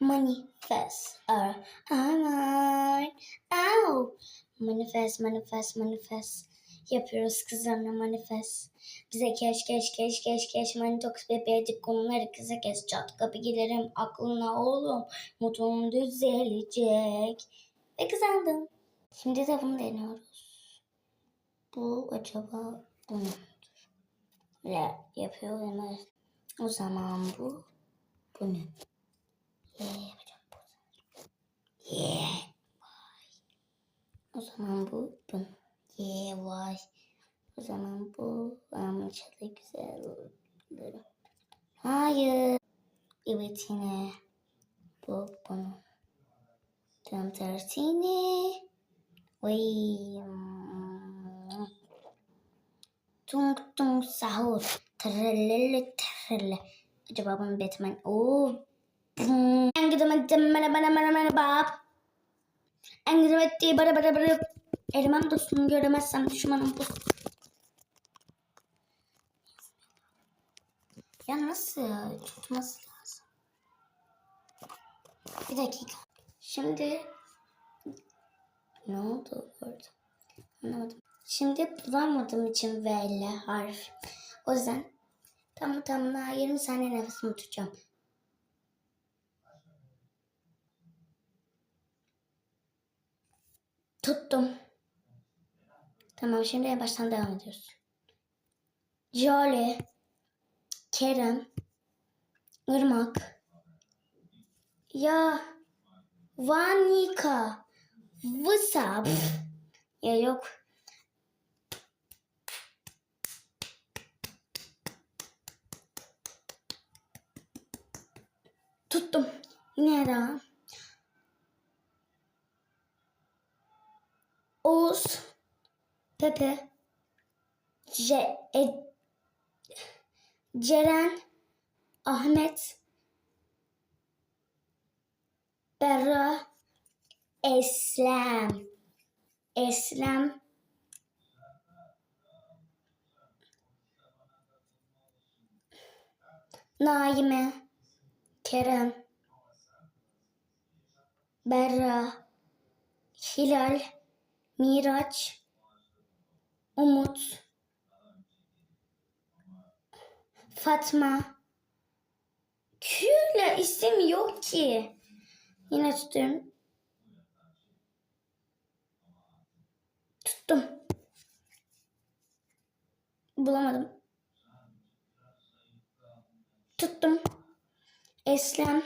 Manifest. Or, aman. Au. Manifest, manifest, manifest. Yapıyoruz kızlarla manifest. Bize keş keş keş keş keş manitox bebeğicik konuları kısa kes çat kapı giderim aklına oğlum. Mutluluğun düzelecek. Ve kızardım. Şimdi de bunu deniyoruz. Bu acaba bu mudur? Ve yapıyor hemen. O zaman bu bu ne? Yeah, yapacağım bu. Vay. O zaman bu bu. Yeah, vay. O zaman bu ama çalı güzel. Hayır. Evet yine. Bu bunu. Tam tersine. Vay. Tung tung sahur. Trelele trele. Acaba bunu Batman... Oo. Bum. En gidemedim bana bana bana bana bab. En gidemedim bana bana bana. Erimem dostum göremezsem düşmanım bu. Ya nasıl? Tutması lazım. Bir dakika. Şimdi ne oldu orada? Anlamadım. Şimdi bulamadığım için V ile harf. O yüzden tam tamına 20 saniye nefesimi tutacağım. Tuttum. Tamam şimdi baştan devam ediyoruz. Jolly, Kerem, Irmak, ya Vanika, Vısap. Ya yok. Tuttum. Yine daha. Oğuz, Pepe, Ce e- Ceren, Ahmet, Berra, Eslem, Eslem, Naime, Kerem, Berra, Hilal, Miraç, Umut, Fatma. Küyle isim yok ki. Yine tutuyorum. Tuttum. Bulamadım. Tuttum. Eslem,